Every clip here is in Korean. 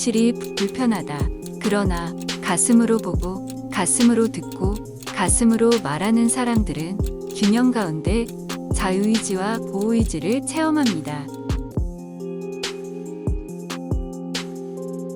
진실이 불편하다. 그러나 가슴으로 보고 가슴으로 듣고 가슴으로 말하는 사람들은 균형 가운데 자유의지와 보호의지를 체험합니다.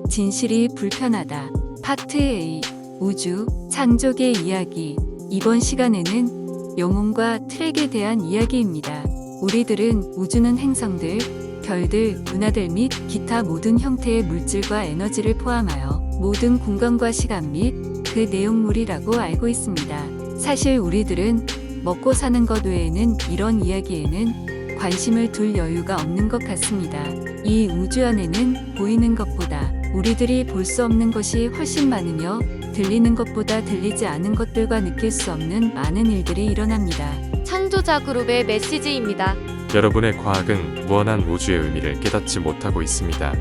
진실이 불편하다. 파트 A 우주 창조의 이야기 이번 시간에는 영혼과 트랙에 대한 이야기입니다. 우리들은 우주는 행성들, 별들, 은하들 및 기타 모든 형태의 물질과 에너지를 포함하여 모든 공간과 시간 및 그 내용물이라고 알고 있습니다. 사실 우리들은 먹고 사는 것 외에는 이런 이야기에는 관심을 둘 여유가 없는 것 같습니다. 이 우주 안에는 보이는 것보다 우리들이 볼 수 없는 것이 훨씬 많으며 들리는 것보다 들리지 않은 것들과 느낄 수 없는 많은 일들이 일어납니다. 창조자 그룹의 메시지입니다. 여러분의 과학은 무한한 우주의 의미를 깨닫지 못하고 있습니다.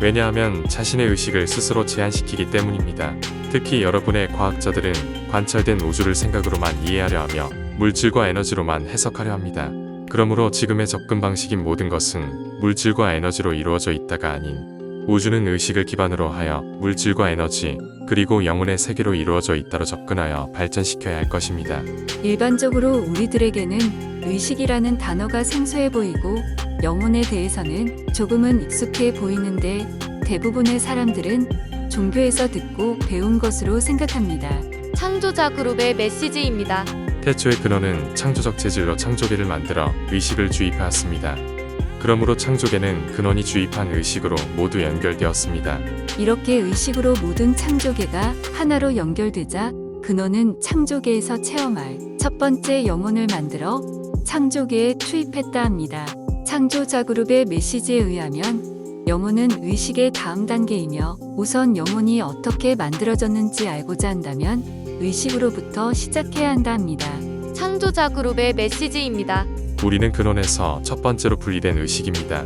왜냐하면 자신의 의식을 스스로 제한시키기 때문입니다. 특히 여러분의 과학자들은 관찰된 우주를 생각으로만 이해하려 하며 물질과 에너지로만 해석하려 합니다. 그러므로 지금의 접근 방식인 모든 것은 물질과 에너지로 이루어져 있다가 아닌 우주는 의식을 기반으로 하여 물질과 에너지 그리고 영혼의 세계로 이루어져 있다로 접근하여 발전시켜야 할 것입니다. 일반적으로 우리들에게는 의식이라는 단어가 생소해 보이고 영혼에 대해서는 조금은 익숙해 보이는데 대부분의 사람들은 종교에서 듣고 배운 것으로 생각합니다. 창조자 그룹의 메시지입니다. 태초의 근원은 창조적 재질로 창조계를 만들어 의식을 주입하였습니다. 그러므로 창조계는 근원이 주입한 의식으로 모두 연결되었습니다. 이렇게 의식으로 모든 창조계가 하나로 연결되자 근원은 창조계에서 체험할 첫 번째 영혼을 만들어 창조계에 투입했다 합니다. 창조자 그룹의 메시지에 의하면 영혼은 의식의 다음 단계이며 우선 영혼이 어떻게 만들어졌는지 알고자 한다면 의식으로부터 시작해야 한다 합니다. 창조자 그룹의 메시지입니다. 우리는 근원에서 첫 번째로 분리된 의식입니다.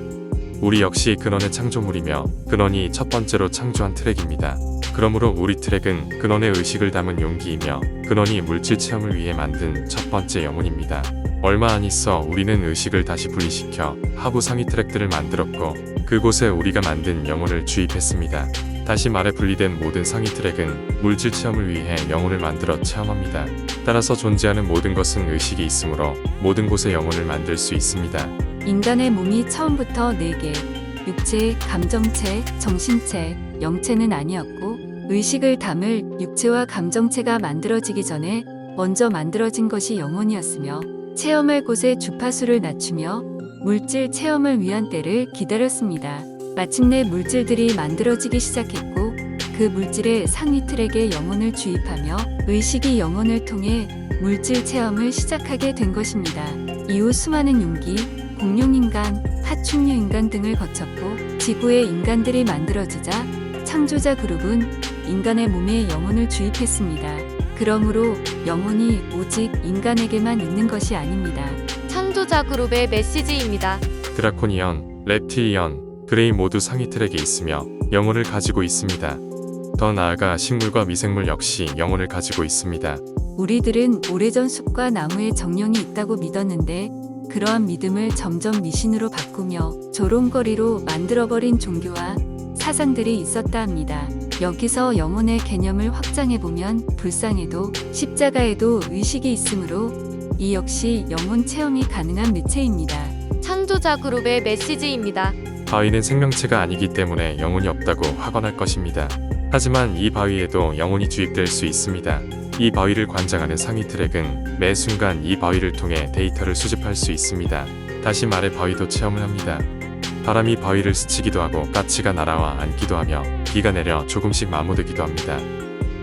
우리 역시 근원의 창조물이며 근원이 첫 번째로 창조한 트랙입니다. 그러므로 우리 트랙은 근원의 의식을 담은 용기이며 근원이 물질 체험을 위해 만든 첫 번째 영혼입니다. 얼마 안 있어 우리는 의식을 다시 분리시켜 하부 상위 트랙들을 만들었고 그곳에 우리가 만든 영혼을 주입했습니다. 다시 말해 분리된 모든 상위 트랙은 물질 체험을 위해 영혼을 만들어 체험합니다. 따라서 존재하는 모든 것은 의식이 있으므로 모든 곳에 영혼을 만들 수 있습니다. 인간의 몸이 처음부터 네개 육체, 감정체, 정신체, 영체는 아니었고 의식을 담을 육체와 감정체가 만들어지기 전에 먼저 만들어진 것이 영혼이었으며 체험할 곳의 주파수를 낮추며 물질 체험을 위한 때를 기다렸습니다. 마침내 물질들이 만들어지기 시작했고 그 물질의 상위 트랙에 영혼을 주입하며 의식이 영혼을 통해 물질 체험을 시작하게 된 것입니다. 이후 수많은 용기, 공룡인간, 하충류인간 등을 거쳤고 지구의 인간들이 만들어지자 창조자 그룹은 인간의 몸에 영혼을 주입했습니다. 그러므로 영혼이 오직 인간에게만 있는 것이 아닙니다. 창조자 그룹의 메시지입니다. 드라코니언, reptilian, 그레이 모두 상위 트랙에 있으며 영혼을 가지고 있습니다. 더 나아가 식물과 미생물 역시 영혼을 가지고 있습니다. 우리들은 오래전 숲과 나무에 정령이 있다고 믿었는데 그러한 믿음을 점점 미신으로 바꾸며 조롱거리로 만들어버린 종교와 사상들이 있었다 합니다. 여기서 영혼의 개념을 확장해보면 불쌍해도 십자가에도 의식이 있으므로 이 역시 영혼 체험이 가능한 매체입니다. 창조자 그룹의 메시지입니다. 바위는 생명체가 아니기 때문에 영혼이 없다고 확언할 것입니다. 하지만 이 바위에도 영혼이 주입될 수 있습니다. 이 바위를 관장하는 상위 트랙은 매 순간 이 바위를 통해 데이터를 수집할 수 있습니다. 다시 말해 바위도 체험을 합니다. 바람이 바위를 스치기도 하고 까치가 날아와 앉기도 하며 비가 내려 조금씩 마모되기도 합니다.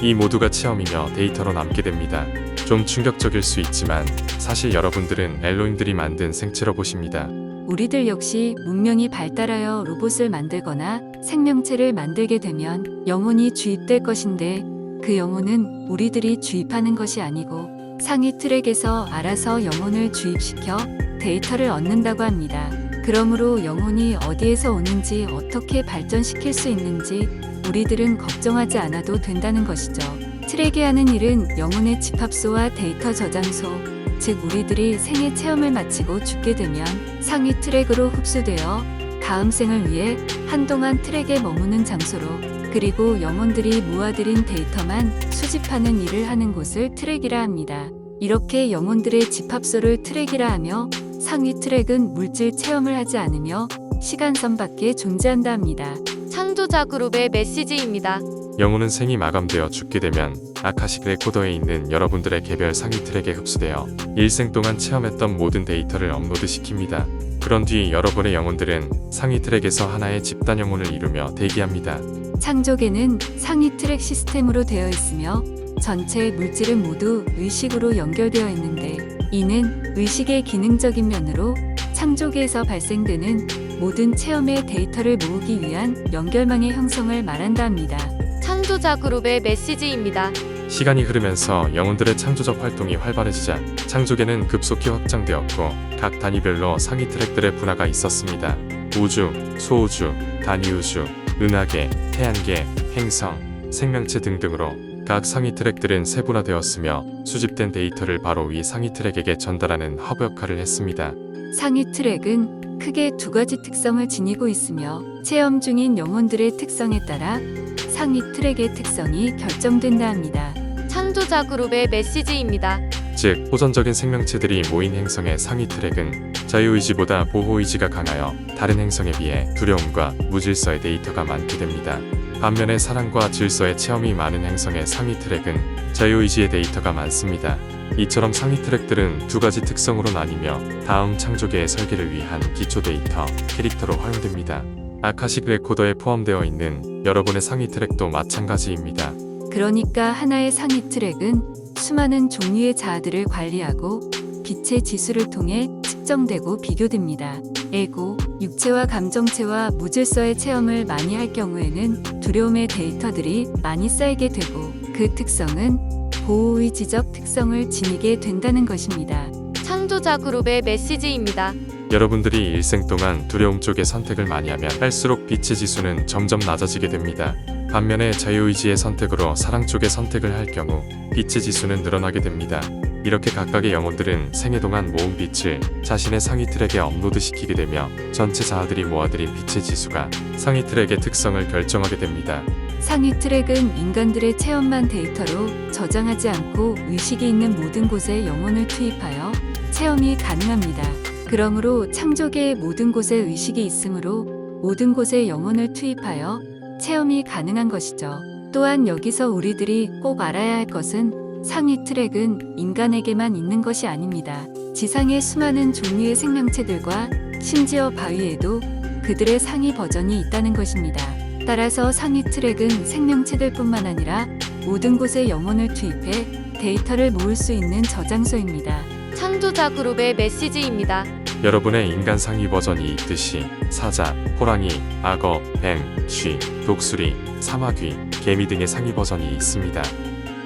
이 모두가 체험이며 데이터로 남게 됩니다. 좀 충격적일 수 있지만 사실 여러분들은 엘로힘들이 만든 생체로 보십니다. 우리들 역시 문명이 발달하여 로봇을 만들거나 생명체를 만들게 되면 영혼이 주입될 것인데 그 영혼은 우리들이 주입하는 것이 아니고 상위 트랙에서 알아서 영혼을 주입시켜 데이터를 얻는다고 합니다. 그러므로 영혼이 어디에서 오는지 어떻게 발전시킬 수 있는지 우리들은 걱정하지 않아도 된다는 것이죠. 트랙이 하는 일은 영혼의 집합소와 데이터 저장소, 즉 우리들이 생애 체험을 마치고 죽게 되면 상위 트랙으로 흡수되어 다음 생을 위해 한동안 트랙에 머무는 장소로 그리고 영혼들이 모아들인 데이터만 수집하는 일을 하는 곳을 트랙이라 합니다. 이렇게 영혼들의 집합소를 트랙이라 하며 상위 트랙은 물질 체험을 하지 않으며 시간선 밖에 존재한다 합니다. 창조자 그룹의 메시지입니다. 영혼은 생이 마감되어 죽게 되면 아카식 레코더에 있는 여러분들의 개별 상위 트랙에 흡수되어 일생 동안 체험했던 모든 데이터를 업로드시킵니다. 그런 뒤 여러분의 영혼들은 상위 트랙에서 하나의 집단 영혼을 이루며 대기합니다. 창조계는 상위 트랙 시스템으로 되어 있으며 전체 물질은 모두 의식으로 연결되어 있는데 이는 의식의 기능적인 면으로 창조계에서 발생되는 모든 체험의 데이터를 모으기 위한 연결망의 형성을 말한다 합니다. 창조자 그룹의 메시지입니다. 시간이 흐르면서 영혼들의 창조적 활동이 활발해지자 창조계는 급속히 확장되었고 각 단위별로 상위 트랙들의 분화가 있었습니다. 우주, 소우주, 단위우주, 은하계, 태양계, 행성, 생명체 등등으로 각 상위 트랙들은 세분화되었으며 수집된 데이터를 바로 위 상위 트랙에게 전달하는 허브 역할을 했습니다. 상위 트랙은 크게 두 가지 특성을 지니고 있으며 체험 중인 영혼들의 특성에 따라 상위 트랙의 특성이 결정된다 합니다. 창조자 그룹의 메시지입니다. 즉 호전적인 생명체들이 모인 행성의 상위 트랙은 자유의지보다 보호의지가 강하여 다른 행성에 비해 두려움과 무질서의 데이터가 많게 됩니다. 반면에 사랑과 질서의 체험이 많은 행성의 상위 트랙은 자유의지의 데이터가 많습니다. 이처럼 상위 트랙들은 두 가지 특성으로 나뉘며 다음 창조계의 설계를 위한 기초 데이터, 캐릭터로 활용됩니다. 아카식 레코더에 포함되어 있는 여러분의 상위 트랙도 마찬가지입니다. 그러니까 하나의 상위 트랙은 수많은 종류의 자아들을 관리하고 빛의 지수를 통해 측정되고 비교됩니다. 에고, 육체와 감정체와 무질서의 체험을 많이 할 경우에는 두려움의 데이터들이 많이 쌓이게 되고 그 특성은 보호의지적 특성을 지니게 된다는 것입니다. 창조자 그룹의 메시지입니다. 여러분들이 일생 동안 두려움 쪽의 선택을 많이 하면 할수록 빛의 지수는 점점 낮아지게 됩니다. 반면에 자유의지의 선택으로 사랑 쪽의 선택을 할 경우 빛의 지수는 늘어나게 됩니다. 이렇게 각각의 영혼들은 생애 동안 모은 빛을 자신의 상위 트랙에 업로드시키게 되며 전체 자아들이 모아들인 빛의 지수가 상위 트랙의 특성을 결정하게 됩니다. 상위 트랙은 인간들의 체험만 데이터로 저장하지 않고 의식이 있는 모든 곳에 영혼을 투입하여 체험이 가능합니다. 그러므로 창조계의 모든 곳에 의식이 있으므로 모든 곳에 영혼을 투입하여 체험이 가능한 것이죠. 또한 여기서 우리들이 꼭 알아야 할 것은 상위 트랙은 인간에게만 있는 것이 아닙니다. 지상의 수많은 종류의 생명체들과 심지어 바위에도 그들의 상위 버전이 있다는 것입니다. 따라서 상위 트랙은 생명체들 뿐만 아니라 모든 곳에 영혼을 투입해 데이터를 모을 수 있는 저장소입니다. 창조자 그룹의 메시지입니다. 여러분의 인간 상위 버전이 있듯이 사자, 호랑이, 악어, 뱀, 쥐, 독수리, 사마귀, 개미 등의 상위 버전이 있습니다.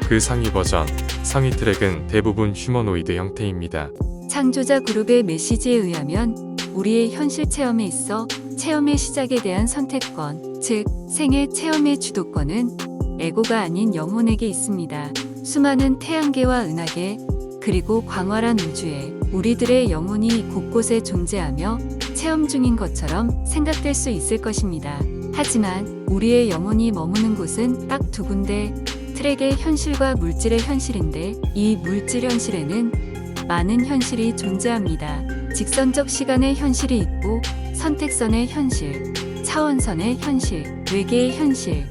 그 상위 버전, 상위 트랙은 대부분 휴머노이드 형태입니다. 창조자 그룹의 메시지에 의하면 우리의 현실 체험에 있어 체험의 시작에 대한 선택권, 즉 생애 체험의 주도권은 에고가 아닌 영혼에게 있습니다. 수많은 태양계와 은하계, 그리고 광활한 우주에 우리들의 영혼이 곳곳에 존재하며 체험 중인 것처럼 생각될 수 있을 것입니다. 하지만 우리의 영혼이 머무는 곳은 딱 두 군데 트랙의 현실과 물질의 현실인데 이 물질 현실에는 많은 현실이 존재합니다. 직선적 시간의 현실이 있고 선택선의 현실, 차원선의 현실, 외계의 현실,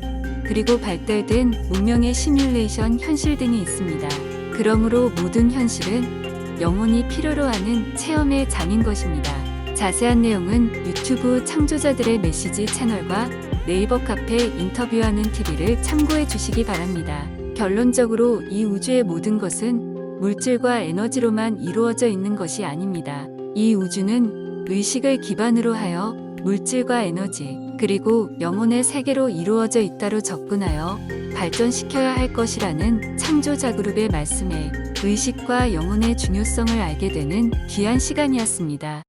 그리고 발달된 문명의 시뮬레이션 현실 등이 있습니다. 그러므로 모든 현실은 영혼이 필요로 하는 체험의 장인 것입니다. 자세한 내용은 유튜브 창조자들의 메시지 채널과 네이버 카페 인터뷰하는 TV를 참고해 주시기 바랍니다. 결론적으로 이 우주의 모든 것은 물질과 에너지로만 이루어져 있는 것이 아닙니다. 이 우주는 의식을 기반으로 하여 물질과 에너지, 그리고 영혼의 세계로 이루어져 있다로 접근하여 발전시켜야 할 것이라는 창조자 그룹의 말씀에 의식과 영혼의 중요성을 알게 되는 귀한 시간이었습니다.